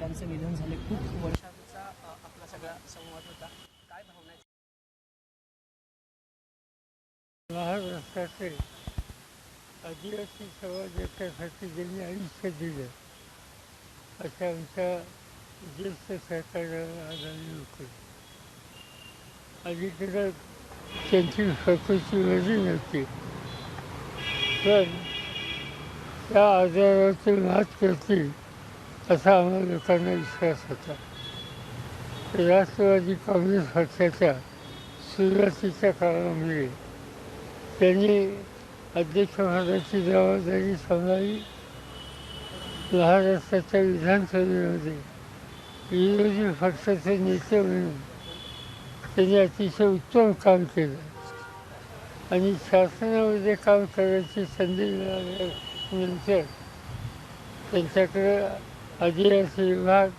खडसेंचं निधन झाले. खूप वर्षांचा आपला सगळा संवाद होता. काय भावना महाराष्ट्राचे आदिवासी समाज एकासाठी ज्यांनी आयुष्य दिलं. अशा आमच्या ज्येष्ठ सहकार्याला आदरणीय होते. अलीकडं त्यांची स्वतःची वजी नव्हती. पण त्या आजाराची मात करतील. असा आम्हा लोकांना विश्वास होता. राष्ट्रवादी काँग्रेस पक्षाच्या सुरुवातीच्या काळामध्ये त्यांनी अध्यक्षपदाची जबाबदारी सांभाळली. महाराष्ट्राच्या विधानसभेमध्ये विरोधी पक्षाचे नेते म्हणून त्यांनी अतिशय उत्तम काम केलं. आणि शासनामध्ये काम करायची संधी मिळाल्यानंतर त्यांच्याकडे आदिवासी विभाग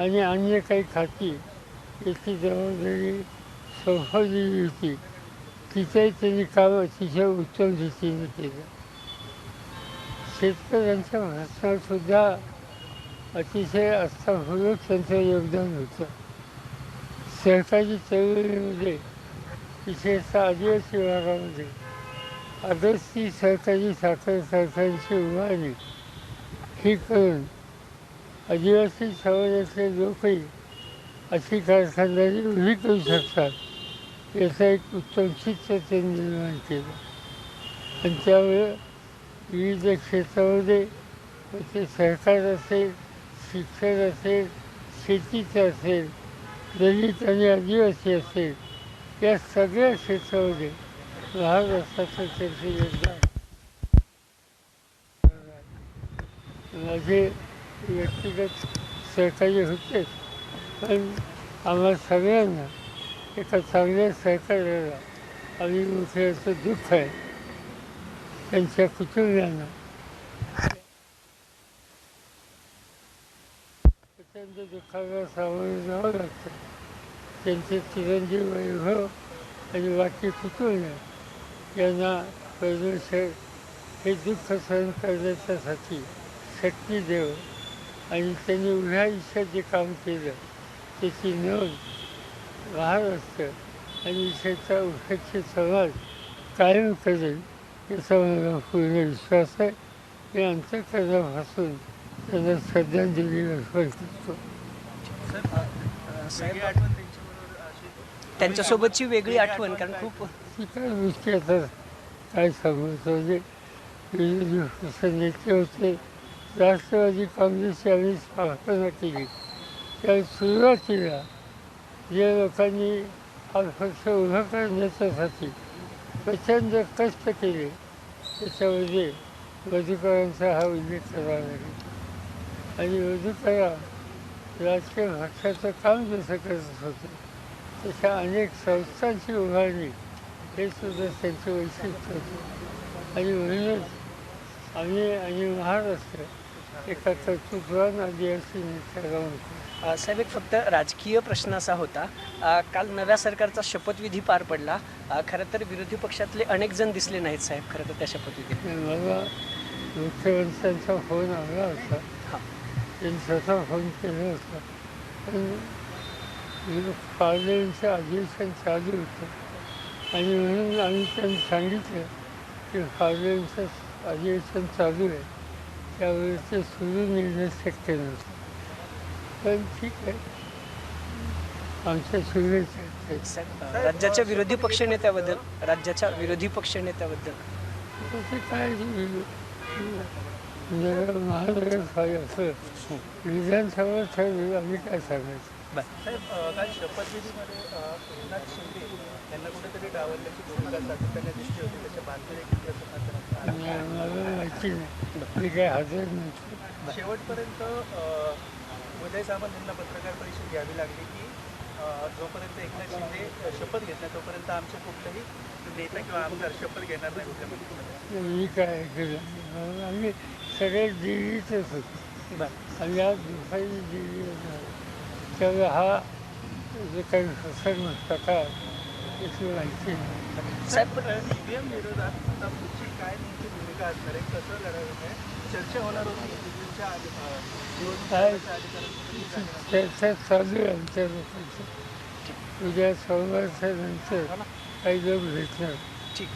आणि अन्य काही खाती याची जबाबदारी सोपवलेली होती. तिथेही त्यांनी काम अतिशय उत्तम रीतीने केलं. शेतकऱ्यांच्या भाषणातसुद्धा अतिशय आस्थापूर्वक त्यांचं योगदान होतं. सहकारी चळवळीमध्ये विशेषतः आदिवासी विभागामध्ये आदर्शी सहकारी साखर कारखान्याची उभारणी ही करून आदिवासी समाजातले लोकही अशी कारखानदारी उभी करू शकतात याचं एक उत्तम चित्र त्यांनी निर्माण केलं. आणि त्यामुळे विविध क्षेत्रामध्ये मग ते असेल शिक्षण असेल शेतीचं असेल दलित आणि आदिवासी असेल या सगळ्या क्षेत्रामध्ये महाराष्ट्राचं त्यांचं योगदान. माझे व्यक्तिगत सहकार्य होतेच पण आम्हा सगळ्यांना एका चांगल्या सहकार्याला आम्ही उठल्याचं दुःख आहे. त्यांच्या कुटुंबियांना प्रचंड दुःखाला सामोरे जावं लागतं. त्यांचे चिरंजीव वैभव आणि बाकी कुटुंब यांना प्रदूषण हे दुःख सहन करण्याच्यासाठी शक्ती देव आणि त्यांनी उभ्या आयुष्यात जे काम केलं. त्याची नोंद महाराष्ट्र आणि विशेषतः उपेक्षित समाज कायम करेल याचा मला पूर्ण विश्वास आहे. मी अंतकरणापासून त्यांना श्रद्धांजली अर्पण करतो. त्यांच्यासोबतची वेगळी आठवण कारण खूप ती काय गोष्टी आता काय सांगायचं म्हणजे नेते होते. राष्ट्रवादी काँग्रेस यांनी स्थापना केली. त्या सुरुवातीला जे लोकांनी हा पक्ष उभा करण्याच्यासाठी प्रचंड कष्ट केले. त्याच्यामध्ये मधुकरांचा हा उल्लेख करावा लागेल आणि मधुकरा राजकीय पक्षाचं काम जसं करत होतं तशा अनेक संस्थांची उभारणी हे सुद्धा त्यांचं वैशिष्ट्य होते. आणि म्हणूनच आम्ही आणि महाराष्ट्र एका साहेब एक फक्त राजकीय प्रश्न असा होता. काल नव्या सरकारचा शपथविधी पार पडला. खरं तर विरोधी पक्षातले अनेक जण दिसले नाहीत साहेब खरं तर त्या शपथविधीत. आणि मला मुख्यमंत्र्यांचा फोन आला होता. हां. त्यांनी स्वतः फोन केला होता. पण पार्लमेंटचं अधिवेशन चालू होतं. आणि म्हणून आम्ही त्यांनी सांगितलं की पार्लमेंटचं अधिवेशन चालू आहे. त्यावेळी ते सुरू निर्णय शक्य नव्हतं. पण ठीक आहे. आमच्या अ, राज्याच्या विरोधी पक्षनेत्याबद्दल राज्याच्या विरोधी पक्षनेत्याबद्दल ते काय नगर महानगरपालिका असं विधानसभा ठरली आम्ही काय सांगायचं? साहेब अ, काल शपथविधीमध्ये अ, एकनाथ शिंदे यांना कुठेतरी डावलल्याची भूमिका सातत्याने दिसली होती त्याच्या बातमी देखील प्रसारमाध्यमात आल्या. आणि नाही मी काय हजर नव्हतो शेवटपर्यंत अ, उदय सामंत यांना पत्रकार परिषद घ्यावी लागली की अ, जोपर्यंत एकनाथ शिंदे शपथ घेत नाही तोपर्यंत आमचे कुठलेही नेता किंवा आमदार शपथ घेणार नाही मुख्यमंत्री मी काय केलं आम्ही सगळे दिल्लीतच होतो. आम्ही आज दुपारी आलो. त्यामुळे हा जे काही प्रसंग प्रकार याची माहिती नाही. साहेब ईव्हीएम विरोधात आता पुढची काय नेमकी भूमिका असणार आहे कसं लढावं आहे चर्चा होणार होती दिल्लीच्या आधी- अ, निवडणूक काय? आयोगाच्या अधिकाऱ्यांसोबत. चर्चा चालू आहे आमच्या लोकांचं उद्या सोमवारच्या नंतर काही लोक भेटणार ठीक